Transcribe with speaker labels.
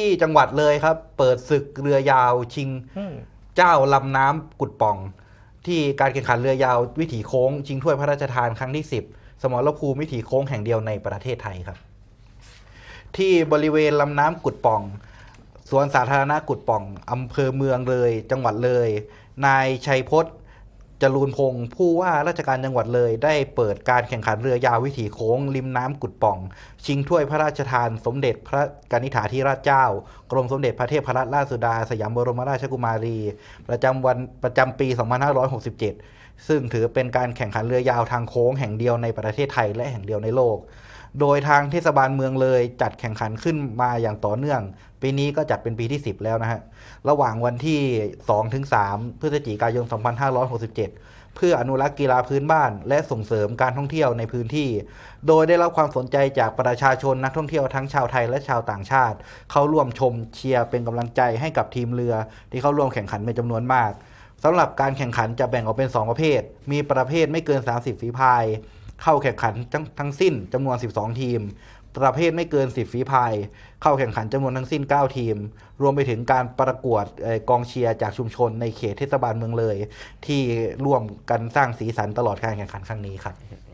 Speaker 1: ที่จังหวัดเลยครับ เปิดศึกเรือยาวชิง เจ้าลำน้ำกุดป่อง ที่การแข่งขันเรือยาววิถีโค้ง ชิงถ้วยพระราชทานครั้งที่ 10 สมรภูมิวิถีโค้งแห่งเดียวในประเทศไทยครับ ที่บริเวณลำน้ำกุดป่อง สวนสาธารณะกุดป่องอำเภอเมืองเลย จังหวัดเลย นายชัยพจน์ จรูนพงศ์ผู้ว่าราชการจังหวัดเลย ได้เปิดการแข่งขันเรือยาววิถีโค้ง ริมน้ำกุดป่อง ชิงถ้วยพระราชทาน สมเด็จพระกนิษฐาธิราชเจ้า กรมสมเด็จพระเทพรัตนราชสุดา สยามบรมราชกุมารี ประจำวันประจำปี 2567 ซึ่งถือเป็นการแข่งขันเรือยาวทางโค้งแห่งเดียวในประเทศไทยและแห่งเดียวในโลก โดยทางเทศบาลเมืองเลยจัดแข่งขันขึ้นมาอย่างต่อเนื่อง ปีนี้ก็จัดเป็นปีที่ 10 แล้วนะฮะ ระหว่างวันที่2ถึง3พฤศจิกายน 2567 เพื่ออนุรักษ์กีฬาพื้นบ้าน และส่งเสริมการท่องเที่ยวในพื้นที่ โดยได้รับความสนใจจากประชาชนนักท่องเที่ยวทั้งชาวไทยและชาวต่างชาติ เข้าร่วมชมเชียร์เป็นกำลังใจให้กับทีมเรือ ที่เข้าร่วมแข่งขันเป็นจำนวนมากสำหรับการแข่งขันจะแบ่งออกเป็น 2 ประเภท มีประเภทไม่เกิน 30 ฝีพาย เข้าแข่งขันทั้งทั้งสิ้นจำนวน 12 ทีม ประเภทไม่เกิน 10 ฝีพาย เข้าแข่งขันจำนวนทั้งสิ้น 9 ทีม รวมไปถึงการประกวดกองเชียร์จากชุมชนในเขตเทศบาลเมืองเลย ที่ร่วมกันสร้างสีสันตลอดการแข่งขันครั้งนี้ครับ